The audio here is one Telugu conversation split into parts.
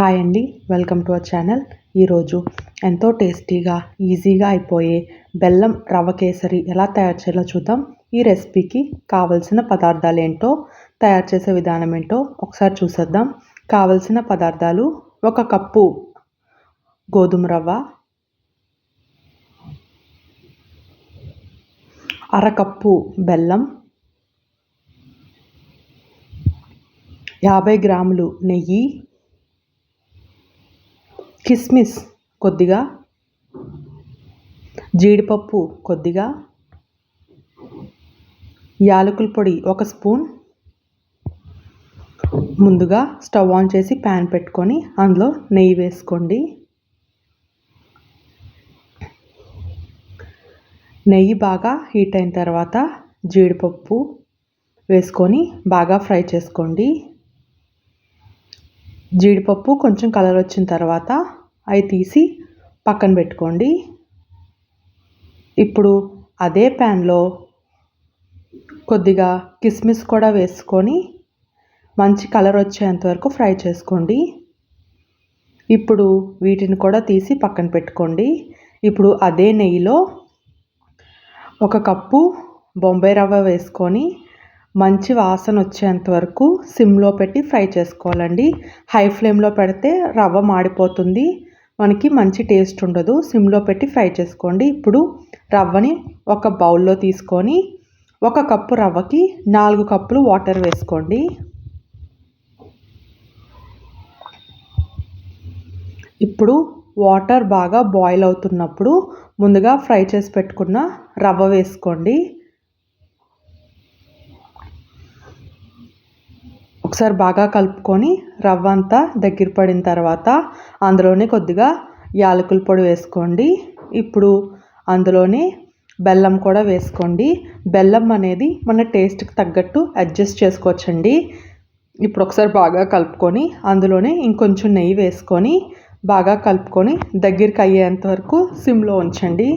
హాయ్ అండి వెల్కమ్ టు అవర్ ఛానల్. ఈరోజు ఎంతో టేస్టీగా ఈజీగా అయిపోయే బెల్లం రవ్వ కేసరి ఎలా తయారు చేయాలో చూద్దాం. ఈ రెసిపీకి కావలసిన పదార్థాలు ఏంటో తయారు చేసే విధానం ఏంటో ఒకసారి చూసేద్దాం. కావలసిన పదార్థాలు ఒక కప్పు గోధుమ రవ్వ అరకప్పు బెల్లం యాభై గ్రాములు నెయ్యి కిస్మిస్ కొద్దిగా జీడిపప్పు కొద్దిగా యాలకుల పొడి ఒక స్పూన్ ముందుగా స్టవ్ ఆన్ చేసి ప్యాన్ పెట్టుకొని అందులో నెయ్యి వేసుకోండి. నెయ్యి బాగా హీట్ అయిన తర్వాత జీడిపప్పు వేసుకొని బాగా ఫ్రై చేసుకోండి. జీడిపప్పు కొంచెం కలర్ వచ్చిన తర్వాత అవి తీసి పక్కన పెట్టుకోండి. ఇప్పుడు అదే ప్యాన్లో కొద్దిగా కిస్మిస్ కూడా వేసుకొని మంచి కలర్ వచ్చేంత వరకు ఫ్రై చేసుకోండి. ఇప్పుడు వీటిని కూడా తీసి పక్కన పెట్టుకోండి. ఇప్పుడు అదే నెయ్యిలో ఒక కప్పు బొంబాయి రవ్వ వేసుకొని మంచి వాసన వచ్చేంత వరకు సిమ్లో పెట్టి ఫ్రై చేసుకోవాలండి. హై ఫ్లేమ్లో పెడితే రవ్వ మాడిపోతుంది. మనకి మంచి టేస్ట్ ఉండదు. సిమ్లో పెట్టి ఫ్రై చేసుకోండి. ఇప్పుడు రవ్వని ఒక బౌల్లో తీసుకొని ఒక కప్పు రవ్వకి నాలుగు కప్పులు వాటర్ వేసుకోండి. ఇప్పుడు వాటర్ బాగా బాయిల్ అవుతున్నప్పుడు ముందుగా ఫ్రై చేసి పెట్టుకున్న రవ్వ వేసుకోండి. ఒకసారి బాగా కలుపుకొని రవ్వ అంతా దగ్గర పడిన తర్వాత అందులోనే కొద్దిగా యాలకుల పొడి వేసుకోండి. ఇప్పుడు అందులోనే బెల్లం కూడా వేసుకోండి. బెల్లం అనేది మన టేస్ట్కి తగ్గట్టు అడ్జస్ట్ చేసుకోవచ్చండి. ఇప్పుడు ఒకసారి బాగా కలుపుకొని అందులోనే ఇంకొంచెం నెయ్యి వేసుకొని బాగా కలుపుకొని దగ్గరికి అయ్యేంత వరకు సిమ్లో ఉంచండి.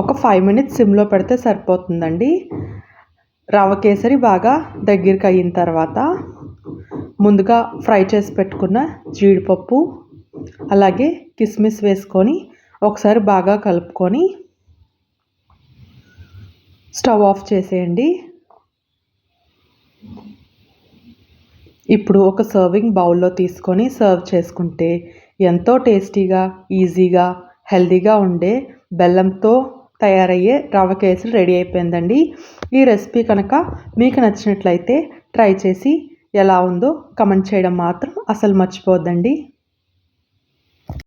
ఒక ఫైవ్ మినిట్స్ సిమ్లో పెడితే సరిపోతుందండి. రవ్వ కేసరి బాగా దగ్గరికి అయిన తర్వాత ముందుగా ఫ్రై చేసి పెట్టుకున్న జీడిపప్పు అలాగే కిస్మిస్ వేసుకొని ఒకసారి బాగా కలుపుకొని స్టవ్ ఆఫ్ చేసేయండి. ఇప్పుడు ఒక సర్వింగ్ బౌల్లో తీసుకొని సర్వ్ చేసుకుంటే ఎంతో టేస్టీగా ఈజీగా హెల్దీగా ఉండే బెల్లంతో తయారయ్యే రవ్వ కేసులు రెడీ అయిపోయిందండి. ఈ రెసిపీ కనుక మీకు నచ్చినట్లయితే ట్రై చేసి ఎలా ఉందో కమెంట్ చేయడం మాత్రం అసలు మర్చిపోద్దండి